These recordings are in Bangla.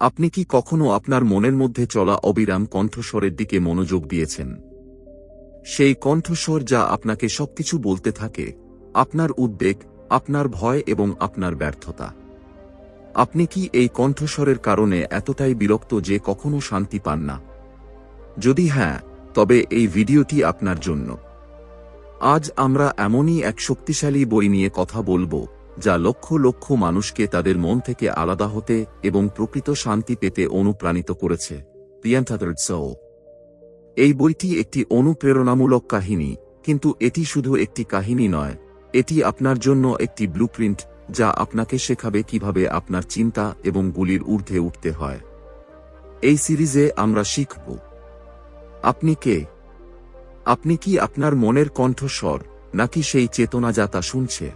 আপনি কি কখনো আপনার মনের মধ্যে চলা অবিরাম কণ্ঠস্বরের দিকে মনোযোগ দিয়েছেন? সেই কণ্ঠস্বর যা আপনাকে সবকিছু বলতে থাকে, আপনার উদ্বেগ, আপনার ভয় এবং আপনার ব্যর্থতা। আপনি কি এই কণ্ঠস্বরের কারণে এতটাই বিরক্ত যে কখনো শান্তি পান না? যদি হ্যাঁ তবে এই ভিডিওটি আপনার জন্য। আজ আমরা এমনই এক শক্তিশালী বই নিয়ে কথা বলব যা লক্ষ লক্ষ মানুষকে তাদের মন থেকে আলাদা হতে এবং প্রকৃত শান্তি পেতে অনুপ্রাণিত করেছে। পিয়ান্থাদর্সও এই বইটি একটি অনুপ্রেরণামূলক কাহিনী, কিন্তু এটি শুধু একটি কাহিনী নয়, এটি আপনার জন্য একটি ব্লুপ্রিন্ট যা আপনাকে শেখাবে কীভাবে আপনার চিন্তা এবং গুলির ঊর্ধ্বে উঠতে হয়। এই সিরিজে আমরা শিখব, আপনি কে? আপনি কি আপনার মনের কণ্ঠস্বর নাকি সেই চেতনা যা তা শুনছে?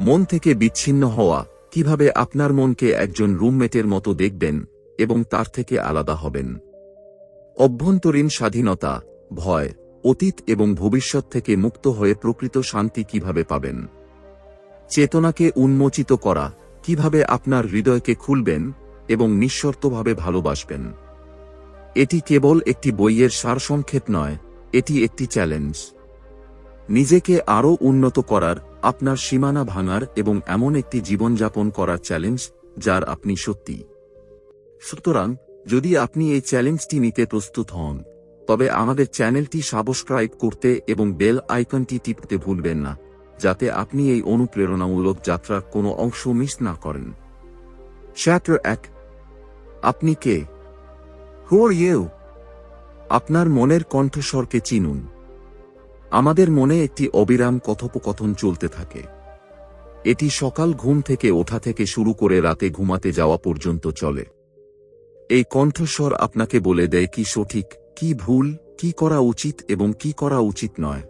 মন থেকে বিচ্ছিন্ন হওয়া, কীভাবে আপনার মনকে একজন রুমমেটের মতো দেখবেন এবং তার থেকে আলাদা হবেন। অভ্যন্তরীণ স্বাধীনতা, ভয়, অতীত এবং ভবিষ্যৎ থেকে মুক্ত হয়ে প্রকৃত শান্তি কীভাবে পাবেন? চেতনাকে উন্মোচিত করা, কীভাবে আপনার হৃদয়কে খুলবেন এবং নিঃশর্তভাবে ভালোবাসবেন? এটি কেবল একটি বইয়ের সারসংক্ষেপ নয়, এটি একটি চ্যালেঞ্জ। নিজেকে আরও উন্নত করার আপনার সীমানা ভাঙার এবং এমন একটি জীবনযাপন করার চ্যালেঞ্জ যার আপনি সত্যি। সুতরাং, যদি আপনি এই চ্যালেঞ্জটি নিতে প্রস্তুত হন, তবে আমাদের চ্যানেলটি সাবস্ক্রাইব করতে এবং বেল আইকনটি টিপতে ভুলবেন না, যাতে আপনি এই অনুপ্রেরণামূলক যাত্রার কোনো অংশ মিস না করেন। চ্যাপ্টার এক আপনি কে? হু ইউ আপনার মনের কণ্ঠস্বরকে চিনুন। আমাদের মনে একটি অবিরাম কথোপকথন চলতে থাকে। এটি সকাল ঘুম থেকে ওঠা থেকে শুরু করে রাতে ঘুমাতে যাওয়া পর্যন্ত চলে। এই কণ্ঠস্বর আপনাকে বলে দেয় কি সঠিক, কি ভুল, কি করা উচিত এবং কি করা উচিত নয়।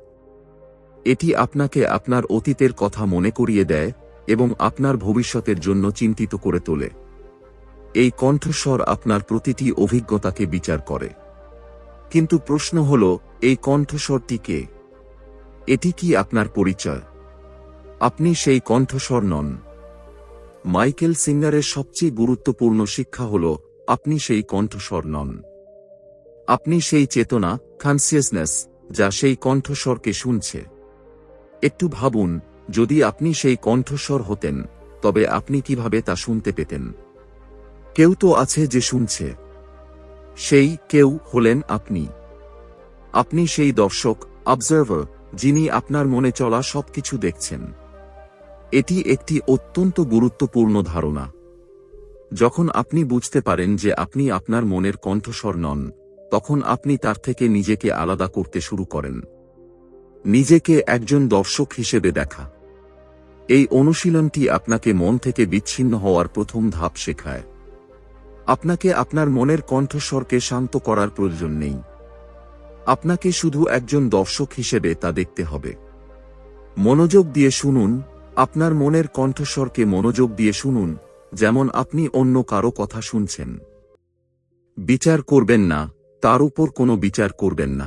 এটি আপনাকে আপনার অতীতের কথা মনে করিয়ে দেয় এবং আপনার ভবিষ্যতের জন্য চিন্তিত করে তোলে। এই কণ্ঠস্বর আপনার প্রতিটি অভিজ্ঞতাকে বিচার করে। কিন্তু প্রশ্ন হল, এই কণ্ঠস্বরটি কে? এটি কি আপনার পরিচয়? আপনি সেই কণ্ঠস্বর নন। মাইকেল সিঙ্গারের সবচেয়ে গুরুত্বপূর্ণ শিক্ষা হল, আপনি সেই কণ্ঠস্বর নন। আপনি সেই চেতনা কনসিয়াসনেস যা সেই কণ্ঠস্বরকে শুনছে। একটু ভাবুন, যদি আপনি সেই কণ্ঠস্বর হতেন, তবে আপনি কীভাবে তা শুনতে পেতেন? কেউ তো আছে যে শুনছে। সেই কেউ হলেন আপনি। আপনি সেই দর্শক অবজার্ভার যিনি আপনার মনে চলা সবকিছু দেখছেন। এটি একটি অত্যন্ত গুরুত্বপূর্ণ ধারণা। যখন আপনি বুঝতে পারেন যে আপনি আপনার মনের কণ্ঠস্বর নন, তখন আপনি তার থেকে নিজেকে আলাদা করতে শুরু করেন। নিজেকে একজন দর্শক হিসেবে দেখা। এই অনুশীলনটি আপনাকে মন থেকে বিচ্ছিন্ন হওয়ার প্রথম ধাপ শেখায়। আপনাকে আপনার মনের কণ্ঠস্বরকে শান্ত করার প্রয়োজন নেই। আপনাকে শুধু একজন দর্শক হিসেবে তা দেখতে হবে। মনোযোগ দিয়ে শুনুন, আপনার মনের কণ্ঠস্বরকে মনোযোগ দিয়ে শুনুন, যেমন আপনি অন্য কারও কথা শুনছেন। বিচার করবেন না, তার উপর কোনো বিচার করবেন না।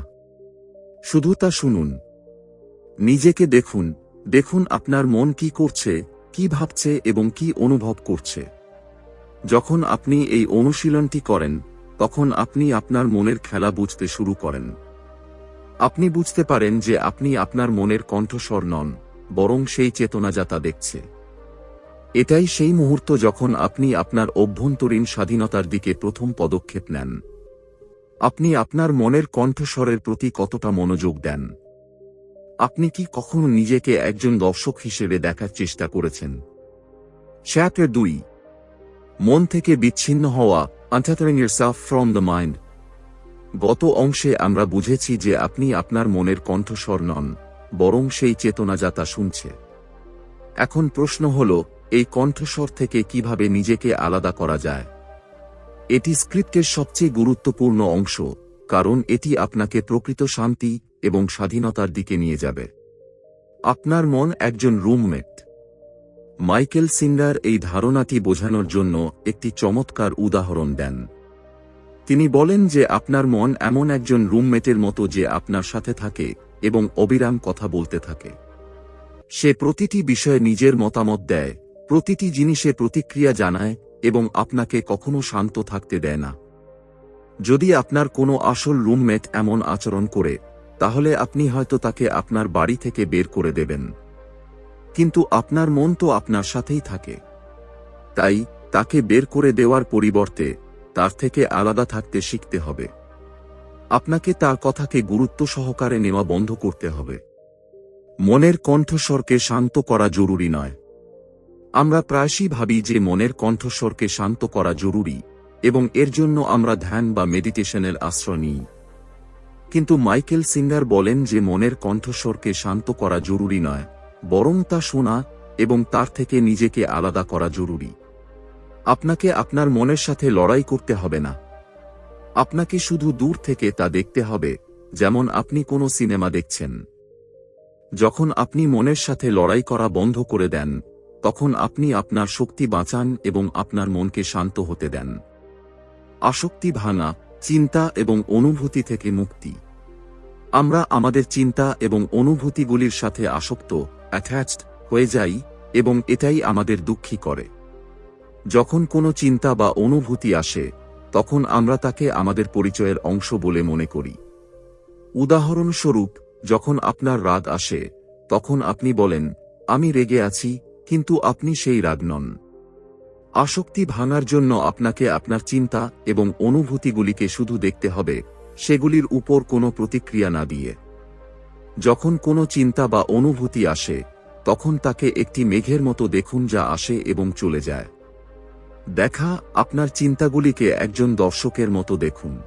শুধু তা শুনুন। নিজেকে দেখুন দেখুন আপনার মন কি করছে, কি ভাবছে এবং কি অনুভব করছে। যখন আপনি এই অনুশীলনটি করেন, তখন আপনি আপনার মনের খেলা বুঝতে শুরু করেন। আপনি বুঝতে পারেন যে আপনি আপনার মনের কণ্ঠস্বর নন, বরং সেই চেতনা যা তা দেখছে। এটাই সেই মুহূর্ত যখন আপনি আপনার অভ্যন্তরীণ স্বাধীনতার দিকে প্রথম পদক্ষেপ নেন। আপনি আপনার মনের কণ্ঠস্বরের প্রতি কতটা মনোযোগ দেন। আপনি কি কখনো নিজেকে একজন দর্শক হিসেবে দেখার চেষ্টা করেছেন? চ্যাপ্টার দুই। মন থেকে বিচ্ছিন্ন হওয়া untethering yourself from the mind গত অংশে আমরা বুঝেছি যে আপনি আপনার মনের কণ্ঠস্বর নন, বরং সেই চেতনা যা তা শুনছে। এখন প্রশ্ন হল, এই কণ্ঠস্বর থেকে কীভাবে নিজেকে আলাদা করা যায়? এটি স্ক্রিপ্টের সবচেয়ে গুরুত্বপূর্ণ অংশ, কারণ এটি আপনাকে প্রকৃত শান্তি এবং স্বাধীনতার দিকে নিয়ে যাবে। আপনার মন একজন রুমমেট। মাইকেল সিঙ্গার এই ধারণাটি বোঝানোর জন্য একটি চমৎকার উদাহরণ দেন। তিনি বলেন যে আপনার মন এমন একজন রুমমেটের মতো যে আপনার সাথে থাকে এবং অবিরাম কথা বলতে থাকে। সে প্রতিটি বিষয়ে নিজের মতামত দেয়, প্রতিটি জিনিসে প্রতিক্রিয়া জানায় এবং আপনাকে কখনো শান্ত থাকতে দেয় না। যদি আপনার কোনো আসল রুমমেট এমন আচরণ করে, তাহলে আপনি হয়তো তাকে আপনার বাড়ি থেকে বের করে দেবেন। কিন্তু আপনার মন তো আপনার সাথেই থাকে। তাই তাকে বের করে দেওয়ার পরিবর্তে তার থেকে আলাদা থাকতে শিখতে হবে। আপনাকে তার কথাকে গুরুত্ব সহকারে নেওয়া বন্ধ করতে হবে। মনের কণ্ঠস্বরকে শান্ত করা জরুরি নয়। আমরা প্রায়শই ভাবি যে মনের কণ্ঠস্বরকে শান্ত করা জরুরি এবং এর জন্য আমরা ধ্যান বা মেডিটেশনের আশ্রয় নিই। কিন্তু মাইকেল সিঙ্গার বলেন যে মনের কণ্ঠস্বরকে শান্ত করা জরুরি নয়, বরং তা শোনা এবং তার থেকে নিজেকে আলাদা করা জরুরি। আপনাকে আপনার মনের সাথে লড়াই করতে হবে না। আপনাকে শুধু দূর থেকে তা দেখতে হবে, যেমন আপনি কোনো সিনেমা দেখছেন। যখন আপনি মনের সাথে লড়াই করা বন্ধ করে দেন, তখন আপনি আপনার শক্তি বাঁচান এবং আপনার মনকে শান্ত হতে দেন। আসক্তি ভাঙা, চিন্তা এবং অনুভূতি থেকে মুক্তি। আমরা আমাদের চিন্তা এবং অনুভূতিগুলির সাথে আসক্ত অ্যাটাচড হয়ে যাই, এবং এটাই আমাদের দুঃখী করে। যখন কোনো চিন্তা বা অনুভূতি আসে, তখন আমরা তাকে আমাদের পরিচয়ের অংশ বলে মনে করি। উদাহরণস্বরূপ, যখন আপনার রাগ আসে, তখন আপনি বলেন, আমি রেগে আছি, কিন্তু আপনি সেই রাগ নন। আসক্তি ভাঙার জন্য আপনাকে আপনার চিন্তা এবং অনুভূতিগুলিকে শুধু দেখতে হবে, সেগুলির উপর কোনো প্রতিক্রিয়া না দিয়ে। যখন কোনো চিন্তা বা অনুভূতি আসে, তখন তাকে একটি মেঘের মতো দেখুন যা আসে এবং চলে যায়। দেখা আপনার চিন্তাগুলিকে একজন দর্শকের মতো দেখুন।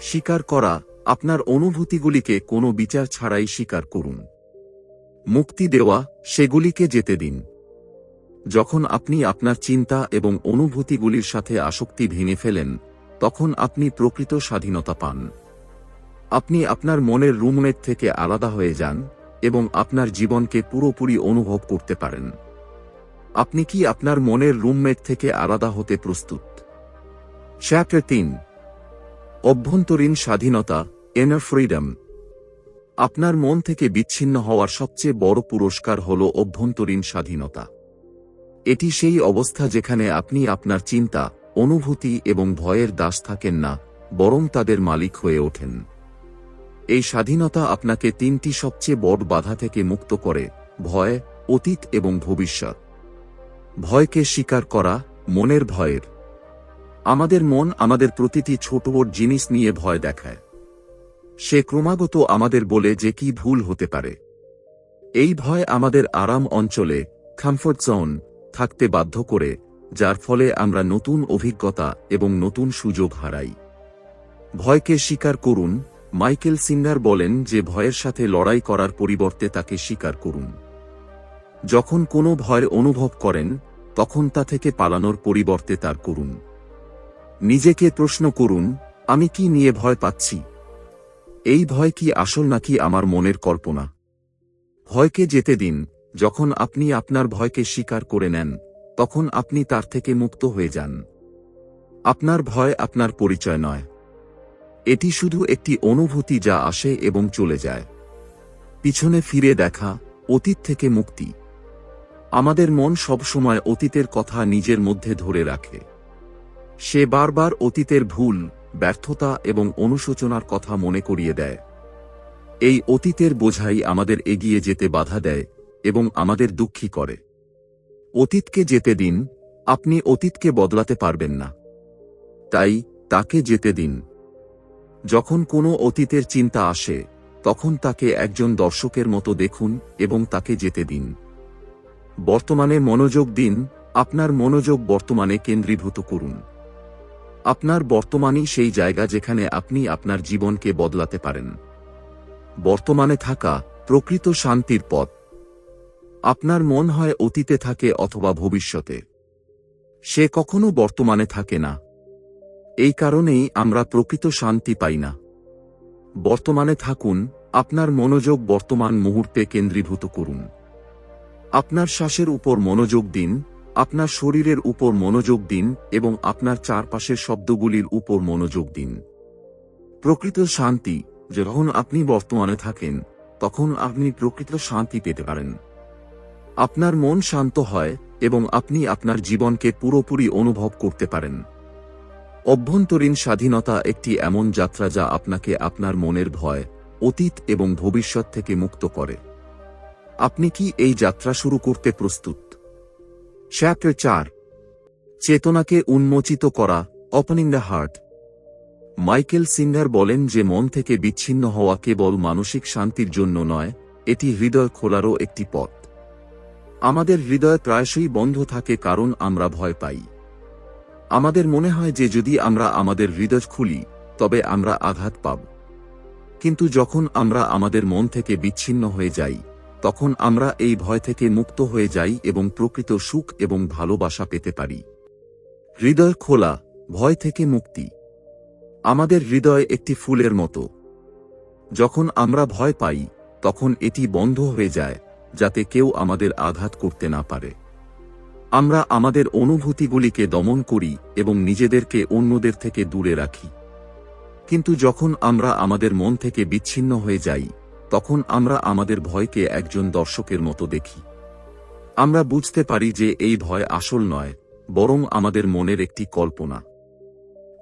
স্বীকার করা আপনার অনুভূতিগুলিকে কোনো বিচার ছাড়াই স্বীকার করুন। মুক্তি দেওয়া, সেগুলিকে যেতে দিন। যখন আপনি আপনার চিন্তা এবং অনুভূতিগুলির সাথে আসক্তি ভেঙে ফেলেন, তখন আপনি প্রকৃত স্বাধীনতা পান। আপনি আপনার মনের রুমমেট থেকে আলাদা হয়ে যান এবং আপনার জীবনকে পুরোপুরি অনুভব করতে পারেন। আপনি কি আপনার মনের রুমমেট থেকে আলাদা হতে প্রস্তুত? চ্যাপ্টার তিন। অভ্যন্তরীণ স্বাধীনতা এনার ফ্রিডম আপনার মন থেকে বিচ্ছিন্ন হওয়ার সবচেয়ে বড় পুরস্কার হল অভ্যন্তরীণ স্বাধীনতা। এটি সেই অবস্থা যেখানে আপনি আপনার চিন্তা, অনুভূতি এবং ভয়ের দাস থাকেন না, বরং তাদের মালিক হয়ে ওঠেন। এই স্বাধীনতা আপনাকে তিনটি সবচেয়ে বড় বাধা থেকে মুক্ত করে, ভয়, অতীত এবং ভবিষ্যৎ। ভয়কে স্বীকার করা মনের ভয়ের। আমাদের মন আমাদের প্রতিটি ছোট জিনিস নিয়ে ভয় দেখায়। সে ক্রমাগত আমাদের বলে যে কি ভুল হতে পারে। এই ভয় আমাদের আরাম অঞ্চলে কমফোর্ট জোন থাকতে বাধ্য করে, যার ফলে আমরা নতুন অভিজ্ঞতা এবং নতুন সুযোগ হারাই। ভয়কে স্বীকার করুন, মাইকেল সিঙ্গার বলেন যে ভয়ের সাথে লড়াই করার পরিবর্তে তাকে স্বীকার করুন। যখন কোনো ভয় অনুভব করেন তখন তা থেকে পালানোর পরিবর্তে তার করুন। নিজেকে প্রশ্ন করুন, আমি কি নিয়ে ভয় পাচ্ছি? এই ভয় কি আসল নাকি আমার মনের কল্পনা? ভয়কে যেতে দিন, যখন আপনি আপনার ভয়কে স্বীকার করে নেন, তখন আপনি তার থেকে মুক্ত হয়ে যান। আপনার ভয় আপনার পরিচয় নয়। এটি শুধু একটি অনুভূতি যা আসে এবং চলে যায়। পিছনে ফিরে দেখা, অতীত থেকে মুক্তি। আমাদের মন সবসময় অতীতের কথা নিজের মধ্যে ধরে রাখে। সে বারবার অতীতের ভুল, ব্যর্থতা এবং অনুশোচনার কথা মনে করিয়ে দেয়। এই অতীতের বোঝাই আমাদের এগিয়ে যেতে বাধা দেয় এবং আমাদের দুঃখী করে। অতীতকে যেতে দিন, আপনি অতীতকে বদলাতে পারবেন না। তাই, তাকে যেতে দিন। যখন কোনো অতীতের চিন্তা আসে, তখন তাকে একজন দর্শকের মতো দেখুন এবং তাকে যেতে দিন। বর্তমানে মনোযোগ দিন, আপনার মনোযোগ বর্তমানে কেন্দ্রীভূত করুন। আপনার বর্তমানই সেই জায়গা যেখানে আপনি আপনার জীবনকে বদলাতে পারেন। বর্তমানে থাকা প্রকৃত শান্তির পথ। আপনার মন হয় অতীতে থাকে অথবা ভবিষ্যতে। সে কখনো বর্তমানে থাকে না। এই কারণেই আমরা প্রকৃত শান্তি পাই না। বর্তমানে থাকুন, আপনার মনোযোগ বর্তমান মুহূর্তে কেন্দ্রীভূত করুন। আপনার শ্বাসের উপর মনোযোগ দিন, আপনার শরীরের উপর মনোযোগ দিন এবং আপনার চারপাশের শব্দগুলির উপর মনোযোগ দিন। প্রকৃত শান্তি, যখন আপনি বর্তমানে থাকেন, তখন আপনি প্রকৃত শান্তি পেতে পারেন। আপনার মন শান্ত হয় এবং আপনি আপনার জীবনকে পুরোপুরি অনুভব করতে পারেন। অভ্যন্তরীণ স্বাধীনতা একটি এমন যাত্রা যা আপনাকে আপনার মনের ভয়, অতীত এবং ভবিষ্যৎ থেকে মুক্ত করে। আপনি কি এই যাত্রা শুরু করতে প্রস্তুত? চ্যাপ্টার চার। চেতনাকে উন্মোচিত করা opening the heart Michael Singer বলেন যে মন থেকে বিচ্ছিন্ন হওয়া কেবল মানসিক শান্তির জন্য নয়, এটি হৃদয় খোলারও একটি পথ। আমাদের হৃদয় প্রায়শই বন্ধ থাকে কারণ আমরা ভয় পাই। আমাদের মনে হয় যে যদি আমরা আমাদের হৃদয় খুলি, তবে আমরা আঘাত পাব। কিন্তু যখন আমরা আমাদের মন থেকে বিচ্ছিন্ন হয়ে যাই তখন আমরা এই ভয় থেকে মুক্ত হয়ে যাই এবং প্রকৃত সুখ এবং ভালোবাসা পেতে পারি। হৃদয় খোলা, ভয় থেকে মুক্তি। আমাদের হৃদয় একটি ফুলের মতো। যখন আমরা ভয় পাই, তখন এটি বন্ধ হয়ে যায়, যাতে কেউ আমাদের আঘাত করতে না পারে। আমরা আমাদের অনুভূতিগুলিকে দমন করি এবং নিজেদেরকে অন্যদের থেকে দূরে রাখি। কিন্তু যখন আমরা আমাদের মন থেকে বিচ্ছিন্ন হয়ে যাই তখন আমরা আমাদের ভয়কে একজন দর্শকের মতো দেখি। আমরা বুঝতে পারি যে এই ভয় আসল নয়, বরং আমাদের মনের একটি কল্পনা।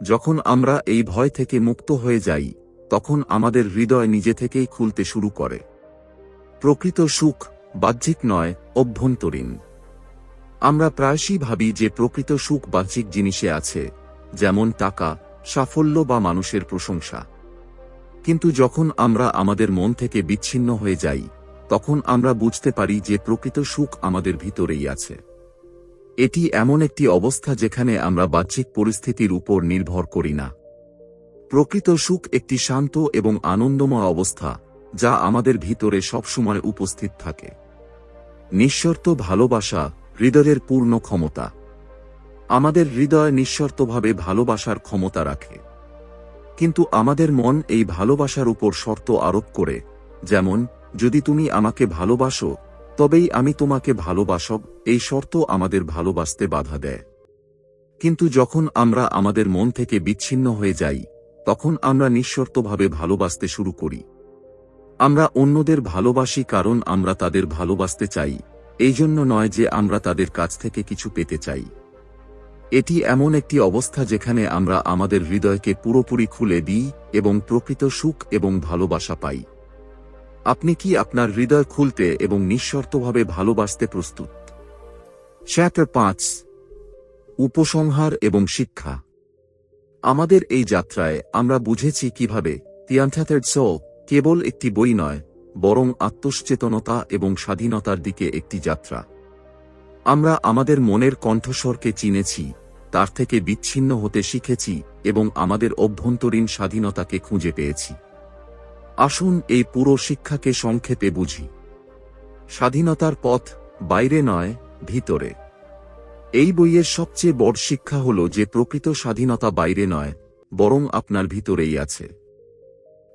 যখন আমরা এই ভয় থেকে মুক্ত হয়ে যাই, তখন আমাদের হৃদয় নিজে থেকেই খুলতে শুরু করে। প্রকৃত সুখ, বাহ্যিক নয়, অভ্যন্তরীণ। আমরা প্রায়শই ভাবি যে প্রকৃত সুখ বাহ্যিক জিনিসে আছে, যেমন টাকা, সাফল্য বা মানুষের প্রশংসা। কিন্তু যখন আমরা আমাদের মন থেকে বিচ্ছিন্ন হয়ে যাই, তখন আমরা বুঝতে পারি যে প্রকৃত সুখ আমাদের ভিতরেই আছে। এটি এমন একটি অবস্থা যেখানে আমরা বাহ্যিক পরিস্থিতির উপর নির্ভর করি না। প্রকৃত সুখ একটি শান্ত এবং আনন্দময় অবস্থা, যা আমাদের ভিতরে সবসময় উপস্থিত থাকে। নিঃশর্ত ভালোবাসা হৃদয়ের পূর্ণ ক্ষমতা। আমাদের হৃদয় নিঃশর্তভাবে ভালোবাসার ক্ষমতা রাখে। কিন্তু আমাদের মন এই ভালোবাসার উপর শর্ত আরোপ করে, যেমন, যদি তুমি আমাকে ভালোবাসো, তবেই আমি তোমাকে ভালোবাসব এই শর্ত আমাদের ভালোবাসতে বাধা দেয়। কিন্তু যখন আমরা আমাদের মন থেকে বিচ্ছিন্ন হয়ে যাই, তখন আমরা নিঃশর্তভাবে ভালোবাসতে শুরু করি। আমরা অন্যদের ভালোবাসি কারণ আমরা তাদের ভালোবাসতে চাই এই জন্য নয় যে আমরা তাদের কাছ থেকে কিছু পেতে চাই। এটি এমন একটি অবস্থা যেখানে আমরা আমাদের হৃদয়কে পুরোপুরি খুলে দিই এবং প্রকৃত সুখ এবং ভালোবাসা পাই। আপনি কি আপনার হৃদয় খুলতে এবং নিঃশর্তভাবে ভালোবাসতে প্রস্তুত? চ্যাপ্টার পাঁচ। উপসংহার এবং শিক্ষা। আমাদের এই যাত্রায় আমরা বুঝেছি কীভাবে তিয়ান্থাতের সো কেবল একটি বই নয়, বরং আত্মসচেতনতা এবং স্বাধীনতার দিকে একটি যাত্রা। আমরা আমাদের মনের কণ্ঠস্বরকে চিনেছি, তার থেকে বিচ্ছিন্ন হতে শিখেছি এবং আমাদের অভ্যন্তরীণ স্বাধীনতাকে খুঁজে পেয়েছি। আসুন এই পুরো শিক্ষাকে সংক্ষেপে বুঝি। স্বাধীনতার পথ বাইরে নয়, ভিতরে। এই বইয়ের সবচেয়ে বড় শিক্ষা হল যে প্রকৃত স্বাধীনতা বাইরে নয়, বরং আপনার ভিতরেই আছে।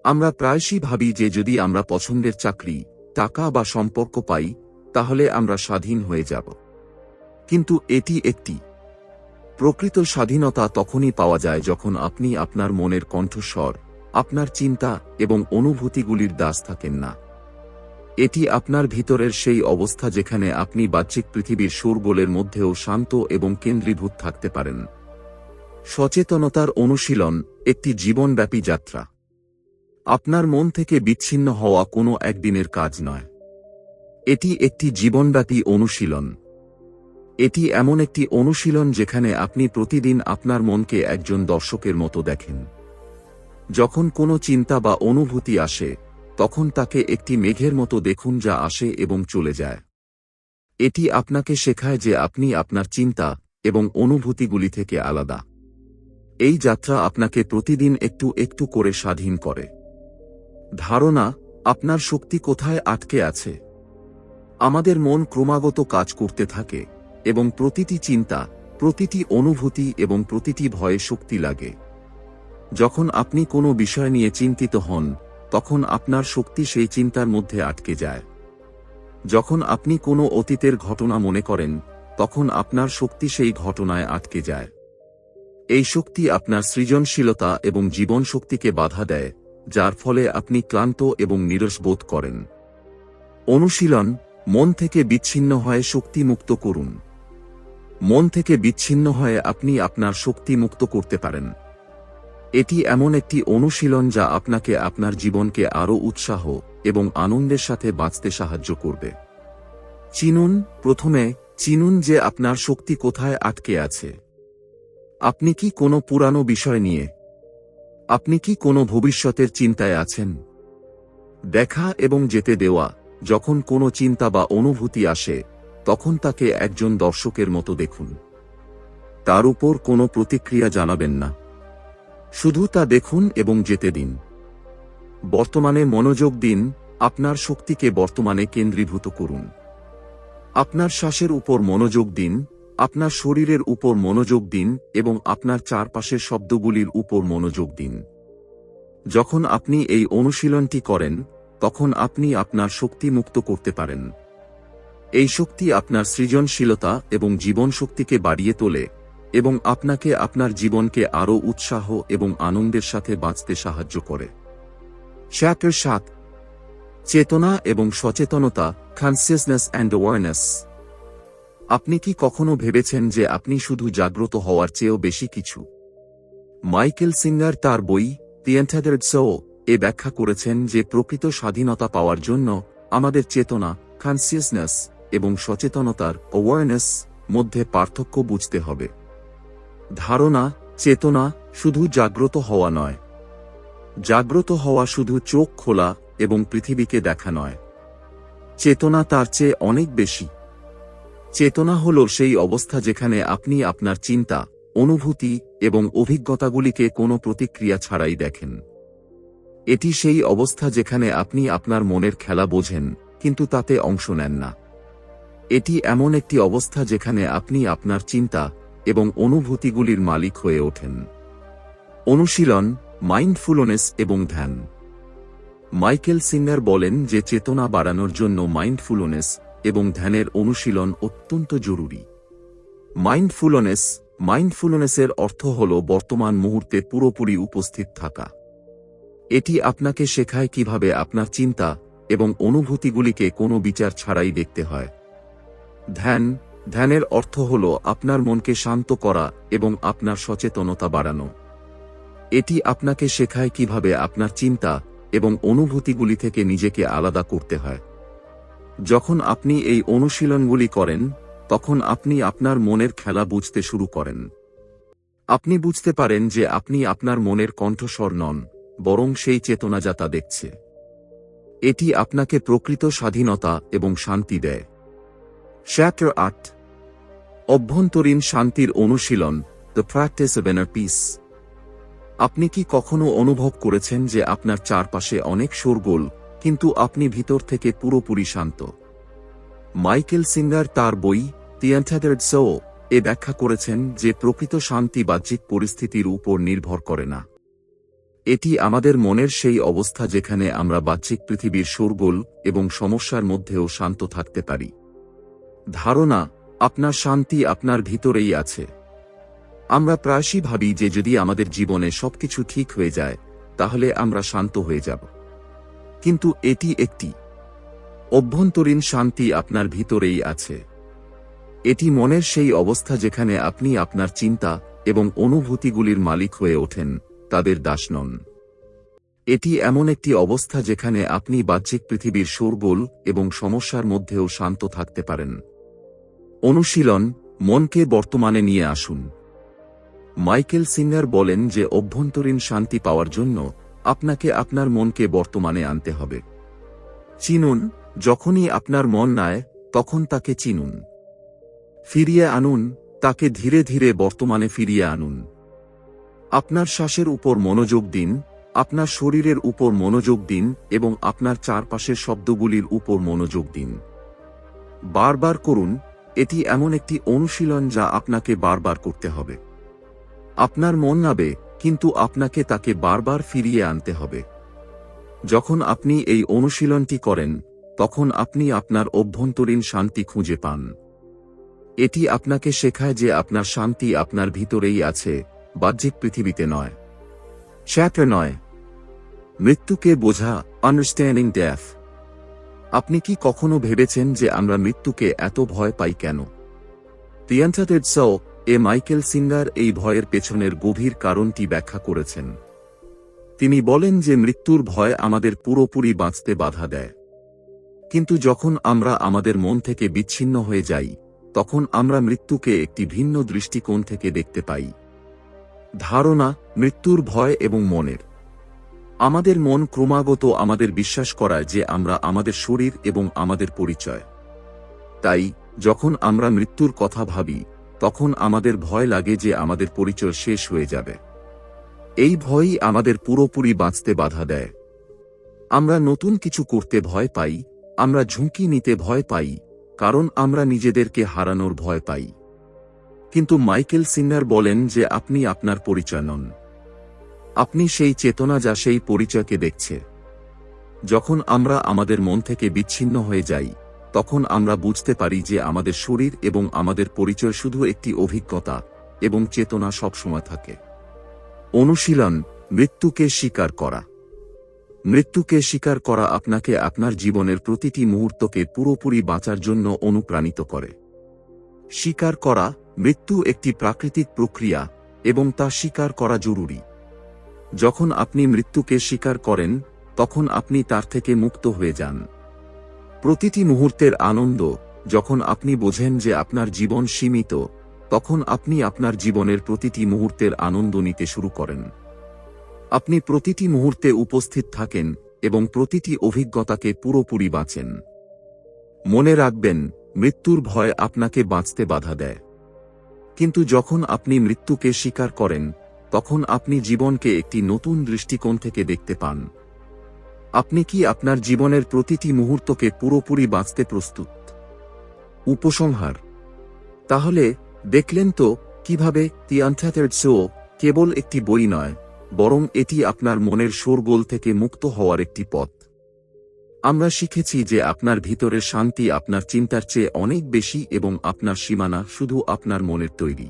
আমরা প্রায়শই ভাবি যে যদি আমরা পছন্দের চাকরি, টাকা বা সম্পর্ক পাই, তাহলে আমরা স্বাধীন হয়ে যাব। কিন্তু এটি একটি। প্রকৃত স্বাধীনতা তখনই পাওয়া যায় যখন আপনি আপনার মনের কণ্ঠস্বর, আপনার চিন্তা এবং অনুভূতিগুলির দাস থাকেন না। এটি আপনার ভিতরের সেই অবস্থা যেখানে আপনি বাহ্যিক পৃথিবীর সুরগোলের মধ্যেও শান্ত এবং কেন্দ্রীভূত থাকতে পারেন। সচেতনতার অনুশীলন একটি জীবনব্যাপী যাত্রা। আপনার মন থেকে বিচ্ছিন্ন হওয়া কোনো একদিনের কাজ নয়। এটি একটি জীবনব্যাপী অনুশীলন। এটি এমন একটি অনুশীলন যেখানে আপনি প্রতিদিন আপনার মনকে একজন দর্শকের মতো দেখেন। যখন কোনো চিন্তা বা অনুভূতি আসে, তখন তাকে একটি মেঘের মতো দেখুন যা আসে এবং চলে যায়। এটি আপনাকে শেখায় যে আপনি আপনার চিন্তা এবং অনুভূতিগুলি থেকে আলাদা। এই যাত্রা আপনাকে প্রতিদিন একটু একটু করে স্বাধীন করে। ধারণা, আপনার শক্তি কোথায় আটকে আছে? আমাদের মন ক্রমাগত কাজ করতে থাকে। এবং প্রতিটি চিন্তা, প্রতিটি অনুভূতি এবং প্রতিটি ভয়ে শক্তি লাগে। যখন আপনি কোনো বিষয় নিয়ে চিন্তিত হন, তখন আপনার শক্তি সেই চিন্তার মধ্যে আটকে যায়। যখন আপনি কোনো অতীতের ঘটনা মনে করেন, তখন আপনার শক্তি সেই ঘটনায় আটকে যায়। এই শক্তি আপনার সৃজনশীলতা এবং জীবন শক্তিকে বাধা দেয়, যার ফলে আপনি ক্লান্ত এবং নিরস বোধ করেন। অনুশীলন, মন থেকে বিচ্ছিন্ন হয়ে শক্তি মুক্ত করুন। মন থেকে বিচ্ছিন্ন হয়ে আপনি আপনার শক্তি মুক্ত করতে পারেন। এটি এমন একটি অনুশীলন যা আপনাকে আপনার জীবনকে আরও উৎসাহ এবং আনন্দের সাথে বাঁচতে সাহায্য করবে। চিনুন, প্রথমে চিনুন যে আপনার শক্তি কোথায় আটকে আছে। আপনি কি কোনো পুরানো বিষয় নিয়ে? আপনি কি কোনো ভবিষ্যতের চিন্তায় আছেন? দেখা এবং যেতে দেওয়া, যখন কোনো চিন্তা বা অনুভূতি আসে তখন তাকে একজন দর্শকের মতো দেখুন। তার উপর কোনো প্রতিক্রিয়া জানাবেন না। শুধু তা দেখুন এবং যেতে দিন। বর্তমানে মনোযোগ দিন, আপনার শক্তিকে বর্তমানে কেন্দ্রীভূত করুন। আপনার শ্বাসের উপর মনোযোগ দিন, আপনার শরীরের উপর মনোযোগ দিন এবং আপনার চারপাশের শব্দগুলির উপর মনোযোগ দিন। যখন আপনি এই অনুশীলনটি করেন, তখন আপনি আপনার শক্তি মুক্ত করতে পারেন। এই শক্তি আপনার সৃজনশীলতা এবং জীবন শক্তিকে বাড়িয়ে তোলে, এবং আপনাকে আপনার জীবনকে আরও উৎসাহ এবং আনন্দের সাথে বাঁচতে সাহায্য করে। চ্যাপ্টার সাত। চেতনা এবং সচেতনতা কনসিয়াসনেস অ্যান্ড অ্যাওয়ারনেস আপনি কি কখনো ভেবেছেন যে আপনি শুধু জাগ্রত হওয়ার চেয়েও বেশি কিছু? মাইকেল সিঙ্গার তার বই সো এ ব্যাখ্যা করেছেন যে প্রকৃত স্বাধীনতা পাওয়ার জন্য আমাদের চেতনা কনসিয়াসনেস এবং সচেতনতার অ্যাওয়ারনেস মধ্যে পার্থক্য বুঝতে হবে। ধারণা, চেতনা শুধু জাগ্রত হওয়া নয়। জাগ্রত হওয়া শুধু চোখ খোলা এবং পৃথিবীকে দেখা নয়। চেতনা তার চেয়ে অনেক বেশি। চেতনা হল সেই অবস্থা যেখানে আপনি আপনার চিন্তা, অনুভূতি এবং অভিজ্ঞতাগুলিকে কোনো প্রতিক্রিয়া ছাড়াই দেখেন। এটি সেই অবস্থা যেখানে আপনি আপনার মনের খেলা বোঝেন, কিন্তু তাতে অংশ নেন না। এটি এমন একটি অবস্থা যেখানে আপনি আপনার চিন্তা এবং অনুভূতিগুলির মালিক হয়ে ওঠেন। অনুশীলন, মাইন্ডফুলনেস এবং ধ্যান। মাইকেল সিঙ্গার বলেন যে চেতনা বাড়ানোর জন্য মাইন্ডফুলনেস এবং ধ্যানের অনুশীলন অত্যন্ত জরুরি। মাইন্ডফুলনেস, মাইন্ডফুলনেসের অর্থ হল বর্তমান মুহূর্তে পুরোপুরি উপস্থিত থাকা। এটি আপনাকে শেখায় কীভাবে আপনার চিন্তা এবং অনুভূতিগুলিকে কোনো বিচার ছাড়াই দেখতে হয়। ধ্যান, ধ্যানের অর্থ হল আপনার মনকে শান্ত করা এবং আপনার সচেতনতা বাড়ানো। এটি আপনাকে শেখায় কীভাবে আপনার চিন্তা এবং অনুভূতিগুলি থেকে নিজেকে আলাদা করতে হয়। যখন আপনি এই অনুশীলনগুলি করেন, তখন আপনি আপনার মনের খেলা বুঝতে শুরু করেন। আপনি বুঝতে পারেন যে আপনি আপনার মনের কণ্ঠস্বর নন, বরং সেই চেতনা যা দেখছে। এটি আপনাকে প্রকৃত স্বাধীনতা এবং শান্তি দেয়। চ্যাপ্টার আট অভ্যন্তরীণ শান্তির অনুশীলন the practice of inner peace আপনি কি কখনো অনুভব করেছেন যে আপনার চারপাশে অনেক শোরগোল, কিন্তু আপনি ভিতর থেকে পুরোপুরি শান্ত? মাইকেল সিঙ্গার তার বই তিয়ান্থাদার্ড সো এ ব্যাখ্যা করেছেন যে প্রকৃত শান্তি বাহ্যিক পরিস্থিতির উপর নির্ভর করে না। এটি আমাদের মনের সেই অবস্থা যেখানে আমরা বাহ্যিক পৃথিবীর শোরগোল এবং সমস্যার মধ্যেও শান্ত থাকতে পারি। ধারণা, আপনার শান্তি আপনার ভিতরেই আছে। আমরা প্রায়শই ভাবি যে যদি আমাদের জীবনে সবকিছু ঠিক হয়ে যায়, তাহলে আমরা শান্ত হয়ে যাব। কিন্তু এটি একটি অভ্যন্তরীণ শান্তি আপনার ভিতরেই আছে। এটি মনের সেই অবস্থা যেখানে আপনি আপনার চিন্তা এবং অনুভূতিগুলির মালিক হয়ে ওঠেন, তাদের দাস নন। এটি এমন একটি অবস্থা যেখানে আপনি বাহ্যিক পৃথিবীর শোরগোল এবং সমস্যার মধ্যেও শান্ত থাকতে পারেন। অনুশীলন মনকে বর্তমানে নিয়ে আসুন। মাইকেল সিঙ্গার বলেন যে অভ্যন্তরীণ শান্তি পাওয়ার জন্য আপনাকে আপনার মনকে বর্তমানে আনতে হবে। চিনুন, যখনই আপনার মন নায়, তখন তাকে চিনুন। ফিরিয়ে আনুন, তাকে ধীরে ধীরে বর্তমানে ফিরিয়ে আনুন। আপনার শ্বাসের উপর মনোযোগ দিন, আপনার শরীরের উপর মনোযোগ দিন এবং আপনার চারপাশের শব্দগুলির উপর মনোযোগ দিন। বারবার করুন এটি এমন একটি অনুশীলন যা আপনাকে বারবার করতে হবে। আপনার মন নাবে, কিন্তু আপনাকে তাকে বারবার ফিরিয়ে আনতে হবে। যখন আপনি এই অনুশীলনটি করেন, তখন আপনি আপনার অভ্যন্তরীণ শান্তি খুঁজে পান। এটি আপনাকে শেখায় যে আপনার শান্তি আপনার ভিতরেই আছে বাহ্যিক পৃথিবীতে নয়। চ্যাপ্টার নয়। মৃত্যুকে বোঝা আন্ডারস্ট্যান্ডিং ডেথ আপনি কি কখনো ভেবেছেন যে আমরা মৃত্যুকে এত ভয় পাই কেন? তিয়ান্টাটেড সো এ মাইকেল সিঙ্গার এই ভয়ের পেছনের গভীর কারণটি ব্যাখ্যা করেছেন। তিনি বলেন যে মৃত্যুর ভয় আমাদের পুরোপুরি বাঁচতে বাধা দেয়। কিন্তু যখন আমরা আমাদের মন থেকে বিচ্ছিন্ন হয়ে যাই, তখন আমরা মৃত্যুকে একটি ভিন্ন দৃষ্টিকোণ থেকে দেখতে পাই। ধারণা, মৃত্যুর ভয় এবং মনের। আমাদের মন ক্রমাগত আমাদের বিশ্বাস করায় যে আমরা আমাদের শরীর এবং আমাদের পরিচয়। তাই, যখন আমরা মৃত্যুর কথা ভাবি, তখন আমাদের ভয় লাগে যে আমাদের পরিচয় শেষ হয়ে যাবে। এই ভয়ই আমাদের পুরোপুরি বাঁচতে বাধা দেয়। আমরা নতুন কিছু করতে ভয় পাই, আমরা ঝুঁকি নিতে ভয় পাই, কারণ আমরা নিজেদেরকে হারানোর ভয় পাই। কিন্তু মাইকেল সিন্নার বলেন যে আপনি আপনার পরিচয় নন। আপনি সেই চেতনা যা সেই পরিচয়কে দেখছে। যখন আমরা আমাদের মন থেকে বিচ্ছিন্ন হয়ে যাই, তখন আমরা বুঝতে পারি যে আমাদের শরীর এবং আমাদের পরিচয় শুধু একটি অভিজ্ঞতা এবং চেতনা সবসময় থাকে। অনুশীলন, মৃত্যুকে স্বীকার করা। মৃত্যুকে স্বীকার করা আপনাকে আপনার জীবনের প্রতিটি মুহূর্তকে পুরোপুরি বাঁচার জন্য অনুপ্রাণিত করে। স্বীকার করা, মৃত্যু একটি প্রাকৃতিক প্রক্রিয়া এবং তা স্বীকার করা জরুরি। যখন আপনি মৃত্যুকে স্বীকার করেন, তখন আপনি তার থেকে মুক্ত হয়ে যান। প্রতিটি মুহূর্তের আনন্দ, যখন আপনি বোঝেন যে আপনার জীবন সীমিত, তখন আপনি আপনার জীবনের প্রতিটি মুহূর্তের আনন্দ নিতে শুরু করেন। আপনি প্রতিটি মুহূর্তে উপস্থিত থাকেন এবং প্রতিটি অভিজ্ঞতাকে পুরোপুরি বাঁচেন। মনে রাখবেন, মৃত্যুর ভয় আপনাকে বাঁচতে বাধা দেয়। কিন্তু যখন আপনি মৃত্যুকে স্বীকার করেন তখন আপনি জীবনকে একটি নতুন দৃষ্টিকোণ থেকে দেখতে পান। আপনি কি আপনার জীবনের প্রতিটি মুহূর্তকে পুরোপুরি বাঁচতে প্রস্তুত? উপসংহার। তাহলে, দেখলেন তো, কীভাবে আনথ্যাটার্ড শো কেবল একটি বই নয়, বরং এটি আপনার মনের শোরগোল থেকে মুক্ত হওয়ার একটি পথ। আমরা শিখেছি যে আপনার ভিতরের শান্তি আপনার চিন্তার চেয়ে অনেক বেশি এবং আপনার সীমানা শুধু আপনার মনের তৈরি।